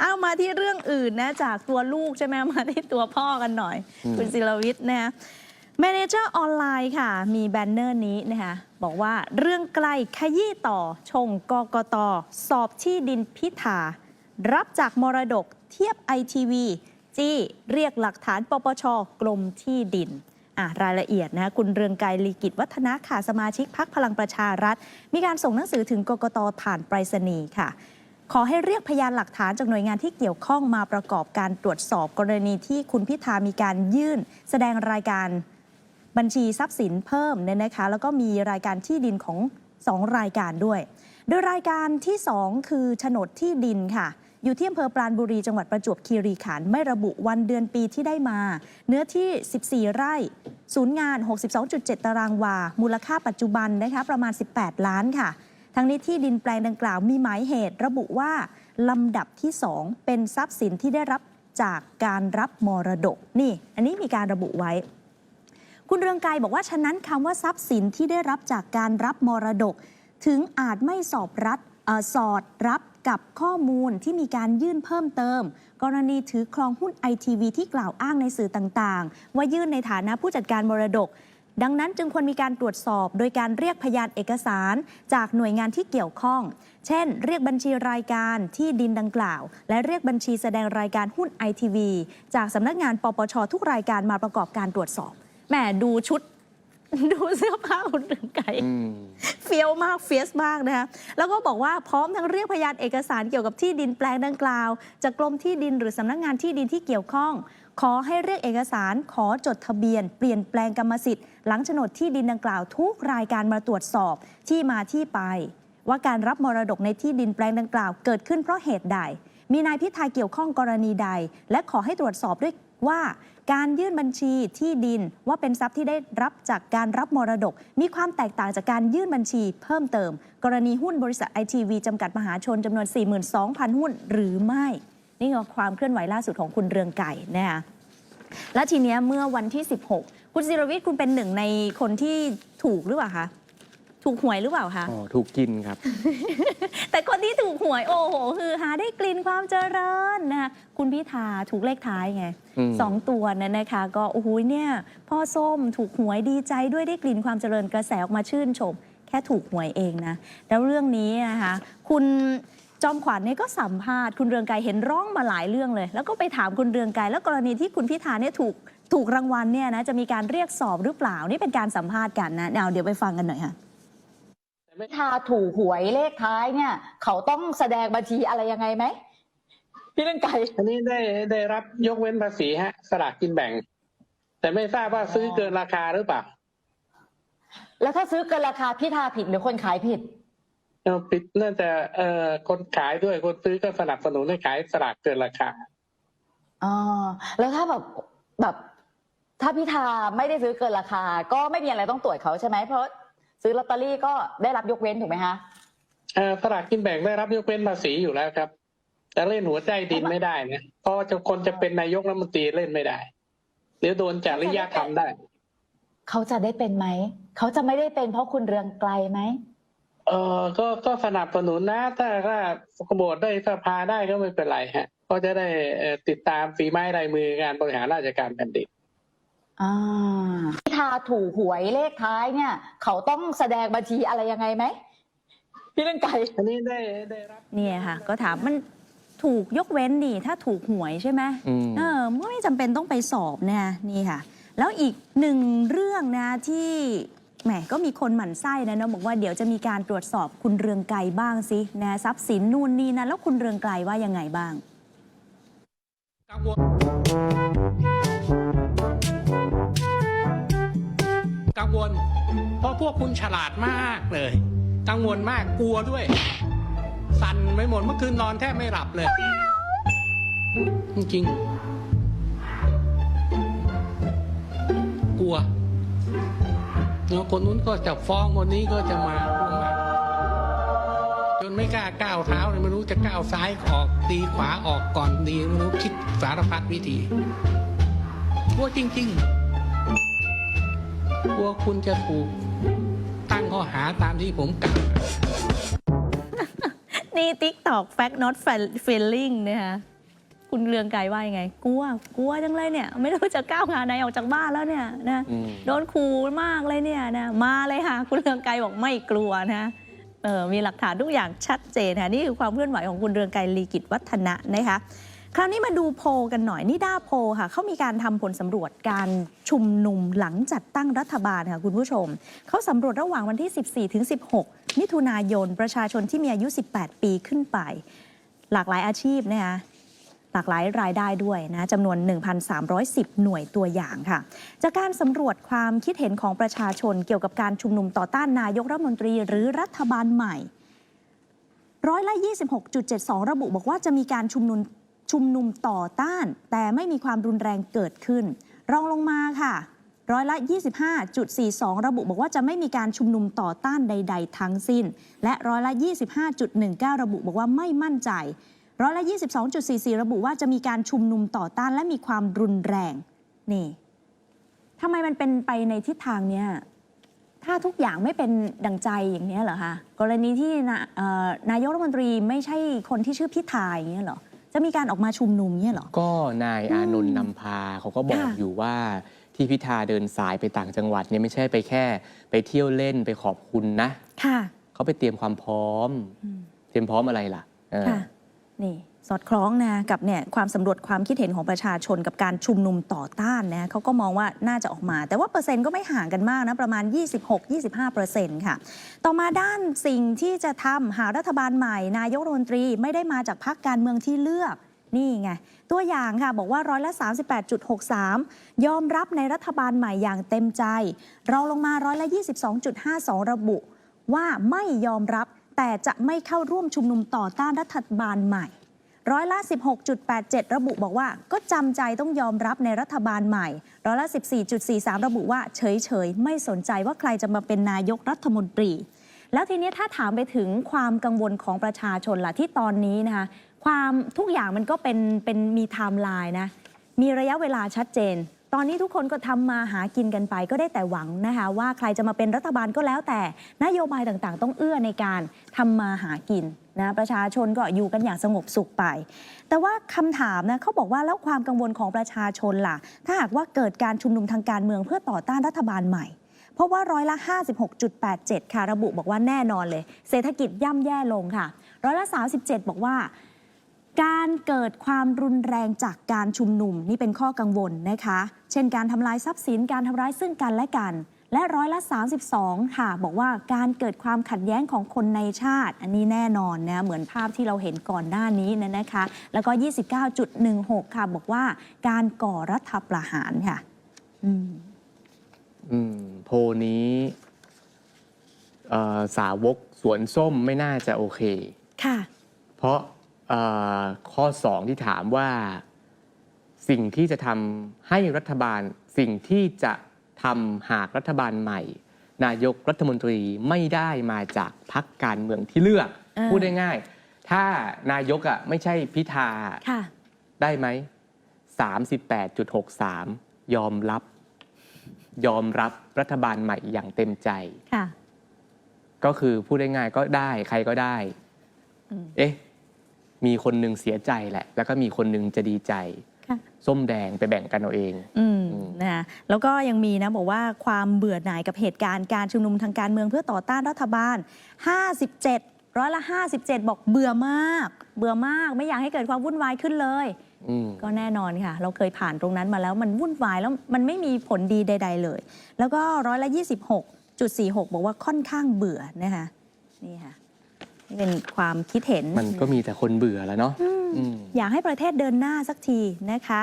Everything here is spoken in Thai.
เอามาที่เรื่องอื่นนะจากตัวลูกใช่ไหมมาที่ตัวพ่อกันหน่อย คุณศิลวิทย์นะแมเนเจอร์ออนไลน์ค่ะ มีแบนเนอร์นี้นะคะบอกว่าเรื่องใกล้ขยี้ต่อ ชงกกตสอบที่ดินพิธา รับจากมรดกเทียบไอทีวีจี้เรียกหลักฐานปปชกรมที่ดินอะรายละเอียดนะคุณเรืองไกรลีกิจวัฒนะค่ะสมาชิกพักพลังประชารัฐ มีการส่งหนังสือถึงกกตผ่านไปรษณีย์ค่ะ ขอให้เรียกพยานหลักฐานจากหน่วยงานที่เกี่ยวข้องมาประกอบการตรวจสอบกรณีที่คุณพิธามีการยื่น แสดงรายการบัญชีทรัพย์สินเพิ่มเนี่ยนะคะ แล้วก็มีรายการที่ดินของ 2 รายการด้วย โดยรายการที่ 2 คือโฉนดที่ดินค่ะ อยู่ที่อำเภอปราณบุรีจังหวัดประจวบคีรีขันธ์ไม่ระบุวันเดือนปีที่ได้มา เนื้อที่ 14 ไร่ศูนย์งาน 62.7 ตารางวา มูลค่าปัจจุบันนะคะประมาณ 18 ล้านค่ะ ทั้งนี้ที่ดินแปลงดังกล่าวมีหมายเหตุระบุว่าลำดับที่ 2 เป็นทรัพย์สินที่ได้รับจากการรับมรดกนี่ อันนี้มีการระบุไว้ คุณเรืองไกรบอกว่าฉะนั้นคำว่าทรัพย์สินที่ได้รับจากการรับมรดก ถึงอาจไม่สอบรัดอสอดรับกับข้อมูลที่มีการยื่นเพิ่มเติม กรณีถือครองหุ้นไอทีวีที่กล่าวอ้างในสื่อต่าง ๆ ว่ายื่นในฐานะผู้จัดการมรดก ดังนั้นจึงควรมีการตรวจสอบโดยการเรียกพยานเอกสาร จากหน่วยงานที่เกี่ยวข้อง เช่น เรียกบัญชีรายการที่ดินดังกล่าว และเรียกบัญชีแสดงรายการหุ้นไอทีวีจากสำนักงานปปชทุกรายการมาประกอบการตรวจสอบแหมดูชุดดูเสื้อผ้าคุณเรืองไกรอืมเฟี้ยวมากเฟียสมากนะคะแล้วก็บอกว่าพร้อมทั้งเรียกพยานเอกสารเกี่ยวกับที่ดินแปลงดังกล่าว จากกรมที่ดินหรือสำนักงานที่ดินที่เกี่ยวข้อง ขอให้เรียกเอกสารขอจดทะเบียน เปลี่ยนแปลงกรรมสิทธิ์หลังโฉนดที่ดินดังกล่าวทุกรายการมาตรวจสอบที่มาที่ไป ว่าการรับมรดกในที่ดินแปลงดังกล่าวเกิดขึ้นเพราะเหตุใด มีนายพิธาเกี่ยวข้องกรณีใด และขอให้ตรวจสอบด้วยว่าการยื่นบัญชีที่ดินว่าเป็นทรัพย์ที่ได้รับจากการรับมรดก มีความแตกต่างจากการยื่นบัญชีเพิ่มเติม กรณีหุ้นบริษัทไอทีวีจำกัดมหาชนจำนวน 42,000 หุ้นหรือไม่ นี่คือความเคลื่อนไหวล่าสุดของคุณเรืองไก่นะคะและทีเนี้ยเมื่อวันที่ 16 คุณศิรวิทย์คุณเป็นหนึ่งในคนที่ถูกหรือเปล่าคะถูกหวยหรือเปล่าคะอ๋อถูกกินครับ แต่คนที่ถูกหวยโอ้โหคือหาได้กลิ่นความเจริญนะคะคุณพิธาถูกเลขท้ายไงอืม สองตัวนั้นนะคะ ก็โอ้โหเนี่ย พ่อส้มถูกหวยดีใจด้วยได้กลิ่นความเจริญกระแสออกมาชื่นชม แค่ถูกหวยเองนะ แล้วเรื่องนี้นะคะคุณ จอมขวัญเนี่ยก็สัมภาษณ์คุณเรืองไกรเห็นร้องมาหลายเรื่องเลย แล้วก็ไปถามคุณเรืองไกรแล้วกรณีที่คุณพิธาเนี่ยถูกถูกรางวัลเนี่ยนะจะมีการเรียกสอบหรือเปล่านี่เป็นการสัมภาษณ์กันนะเอาเดี๋ยวไปฟังกันหน่อยค่ะพิธาถูกหวยเลขท้ายเนี่ย เขาต้องแสดงบัญชีอะไรยังไงไหมพี่เรื่องไก่อันนี้ได้ได้รับยกเว้นภาษีฮะ สลากกินแบ่ง แต่ไม่ทราบว่าซื้อเกินราคาหรือเปล่า แล้วถ้าซื้อเกินราคาพิธาผิดหรือคนขายผิด เอ่อปิดน่าจะเอ่อคนขายด้วยคนซื้อก็สนับสนุนให้ขายสลากเกินราคาอ๋อแล้วถ้าแบบแบบถ้าพิธาไม่ได้ซื้อเกินราคา ก็ไม่มีอะไรต้องตรวจเขาใช่ไหมเพราะซื้อลอตเตอรี่ก็ได้รับยกเว้นถูกไหมคะเอ่อสลากกินแบ่งได้รับยกเว้นภาษีอยู่แล้วครับ แต่เล่นหัวใจดินไม่ได้นะเพราะว่าจะคนจะเป็นนายกรัฐมนตรีเล่นไม่ได้เดี๋ยวโดนจริยธรรมได้ เขาจะได้เป็นไหมเขาจะไม่ได้เป็นเพราะคุณเรืองไกลไหม เออก็ก็สนับสนุนนะถ้าถ้าขบวได้สภาได้ก็ไม่เป็นไรฮะ ก็จะได้เอ่อติดตามฝีไม้ลายมือการบริหารราชการแผ่นดินอ่าพิธาถูกหวยเลขท้ายเนี่ย เขาต้องแสดงบัญชีอะไรยังไงไหมพี่เรื่องไก่อันนี้ได้ได้รับเนี่ยค่ะ ก็ถามมันถูกยกเว้นนี่ถ้าถูกหวยใช่ไหมอืมเออมันก็ไม่จำเป็นต้องไปสอบนะนี่ค่ะ แล้วอีกหนึ่งเรื่องนะที่ แหมก็มีคนหมั่นไส้นะเนาะบอกว่าเดี๋ยวจะมีการตรวจสอบคุณเรืองไกรบ้างสินะทรัพย์สินนู่นนี่นะแล้วคุณเรืองไกรว่ายังไงบ้างกังวลกังวล เพราะพวกคุณฉลาดมากเลย กังวลมากกลัวด้วย สั่นไปหมดเมื่อคืนนอนแทบไม่หลับเลย จริง กลัว นะคนนู้นก็จะฟ้องคนนี้ก็จะมาร่วมมาจนไม่กล้าก้าวเท้าเลยไม่รู้จะก้าวซ้ายออกตีขวาออกก่อนดีไม่รู้คิดสารพัดวิธีกลัวจริงๆกลัวคุณจะถูกตั้งข้อหาตามที่ผมกล่าวนี่ TikTok fact not feeling นะคะ คุณเรืองไกรว่ายังไง กลัว กลัวจังเลยเนี่ย ไม่รู้จะก้าวงานไหนออกจากบ้านแล้วเนี่ยนะอืมโดนขู่มากเลยเนี่ยนะมาเลยค่ะ คุณเรืองไกรบอกไม่กลัวนะเออมีหลักฐานทุกอย่างชัดเจนค่ะนี่คือความเคลื่อนไหวของคุณเรืองไกรลีกิจวัฒนะนะคะคราวนี้มาดูโพลกันหน่อยนิด้าโพลค่ะเขามีการทำผลสำรวจการชุมนุมหลังจัดตั้งรัฐบาลค่ะคุณผู้ชม เขาสำรวจระหว่างวันที่ 14 ถึง 16 มิถุนายนประชาชนที่มีอายุ 18 ปีขึ้นไป หลากหลายอาชีพนะคะ หลากหลายรายได้ด้วยนะจำนวน 1,310 หน่วยตัวอย่างค่ะ จากการสำรวจความคิดเห็นของประชาชนเกี่ยวกับการชุมนุมต่อต้านนายกรัฐมนตรีหรือรัฐบาลใหม่ร้อยละ 26.72 ระบุบอกว่าจะมีการชุมนุมชุมนุมต่อต้าน แต่ไม่มีความรุนแรงเกิดขึ้น รองลงมาค่ะร้อยละ 25.42 ระบุบอกว่าจะไม่มีการชุมนุมต่อต้านใด ๆ ทั้งสิ้น และร้อยละ 25.19 ระบุบอกว่าไม่มั่นใจ ร้อยละ 22.44 ระบุว่าจะมีการชุมนุมต่อต้านและมีความรุนแรง นี่ทำไมมันเป็นไปในทิศทางเนี้ยถ้าทุกอย่างไม่เป็นดังใจอย่างนี้ยเหรอคะกรณีที่นะเอ่อนายกรัฐมนตรีไม่ใช่คนที่ชื่อพิธาอย่างเงี้ยเหรอจะมีการออกมาชุมนุมเงี้ยเหรอ ก็นายอานนท์นำพาเขาก็บอกค่ะอยู่ว่าที่พิธาเดินสายไปต่างจังหวัดเนี่ยไม่ใช่ไปแค่ ไปเที่ยวเล่นไปขอบคุณนะ ค่ะเขาไปเตรียมความพร้อมอืมเตรียมพร้อมอะไรล่ะเออค่ะ นี่สอดคล้องนะกับเนี่ยความสำรวจความคิดเห็นของประชาชนกับการชุมนุมต่อต้านนะเขาก็มองว่าน่าจะออกมา แต่ว่าเปอร์เซ็นต์ก็ไม่ห่างกันมากนะ ประมาณ 26-25เปอร์เซนต์ค่ะ ต่อมาด้านสิ่งที่จะทำหารัฐบาลใหม่ นายกรัฐมนตรีไม่ได้มาจากพรรคการเมืองที่เลือกนี่ไง ตัวอย่างค่ะ บอกว่าร้อยละ 38.63 ยอมรับในรัฐบาลใหม่อย่างเต็มใจ เราลงมาร้อยละ 22.52 ระบุ ว่าไม่ยอมรับ แต่จะไม่เข้าร่วมชุมนุมต่อต้านรัฐบาลใหม่ ร้อยละ 16.87 ระบุบอกว่า ก็จำใจต้องยอมรับในรัฐบาลใหม่ ร้อยละ 14.43 ระบุว่าเฉยๆ ไม่สนใจว่าใครจะมาเป็นนายกรัฐมนตรี แล้วทีนี้ถ้าถามไปถึงความกังวลของประชาชนล่ะที่ตอนนี้นะคะความทุกอย่างมันก็เป็นเป็นมีไทม์ไลน์นะมีระยะเวลาชัดเจน ตอนนี้ทุกคนก็ทำมาหากินกันไปก็ได้แต่หวังนะคะว่าใครจะมาเป็นรัฐบาลก็แล้วแต่นโยบายต่างๆ ต้องเอื้อในการทำมาหากินนะประชาชนก็อยู่กันอย่างสงบสุขไป แต่ว่าคำถามนะเขาบอกว่าแล้วความกังวลของประชาชนล่ะ ถ้าหากว่าเกิดการชุมนุมทางการเมืองเพื่อต่อต้านรัฐบาลใหม่เพราะว่าร้อยละ 56.87 ค่ะระบุบอกว่าแน่นอนเลย เศรษฐกิจย่ำแย่ลงค่ะร้อยละ 37 บอกว่า การเกิดความรุนแรงจากการชุมนุมนี่เป็นข้อกังวลนะคะ เช่นการทำลายทรัพย์สินการทำร้ายซึ่งกันและกัน และร้อยละ 32 ค่ะ บอกว่าการเกิดความขัดแย้งของคนในชาติ อันนี้แน่นอนนะเหมือนภาพที่เราเห็นก่อนหน้านี้นะนะคะ แล้วก็ 29.16 ค่ะ บอกว่าการก่อรัฐประหารค่ะ อืมอืมโพลนี้เอ่อสาวกสวนส้มไม่น่าจะโอเค ค่ะ เพราะเอ่อ ข้อ 2 ที่ถามว่าสิ่งที่จะทำให้รัฐบาล สิ่งที่จะทำหากรัฐบาลใหม่ นายกรัฐมนตรีไม่ได้มาจากพรรคการเมืองที่เลือกเออพูดได้ง่ายๆถ้านายกอะไม่ใช่พิธาค่ะได้ไหม 38.63 ยอมรับ ยอมรับรัฐบาลใหม่อย่างเต็มใจค่ะก็คือพูดได้ง่ายก็ได้ใครก็ได้อืมเอ๊ะ มีคนหนึ่งเสียใจแหละ แล้วก็มีคนหนึ่งจะดีใจค่ะส้มแดงไปแบ่งกันเอาเองอืมอืมนะคะแล้วก็ยังมีนะบอกว่าความเบื่อหน่ายกับเหตุการณ์การชุมนุมทางการเมืองเพื่อต่อต้านรัฐบาล 57 ร้อยละ 57 บอกเบื่อมาก เบื่อมากไม่อยากให้เกิดความวุ่นวายขึ้นเลยอืมก็แน่นอนค่ะ เราเคยผ่านตรงนั้นมาแล้วมันวุ่นวายแล้วมันไม่มีผลดีใด ๆ เลย แล้วก็ร้อยละ 26.46 บอกว่าค่อนข้างเบื่อนะคะนี่ค่ะนี่ เป็นความคิดเห็น มันก็มีแต่คนเบื่อแล้วเนาะอืมอืมอยากให้ประเทศเดินหน้าสักทีนะคะ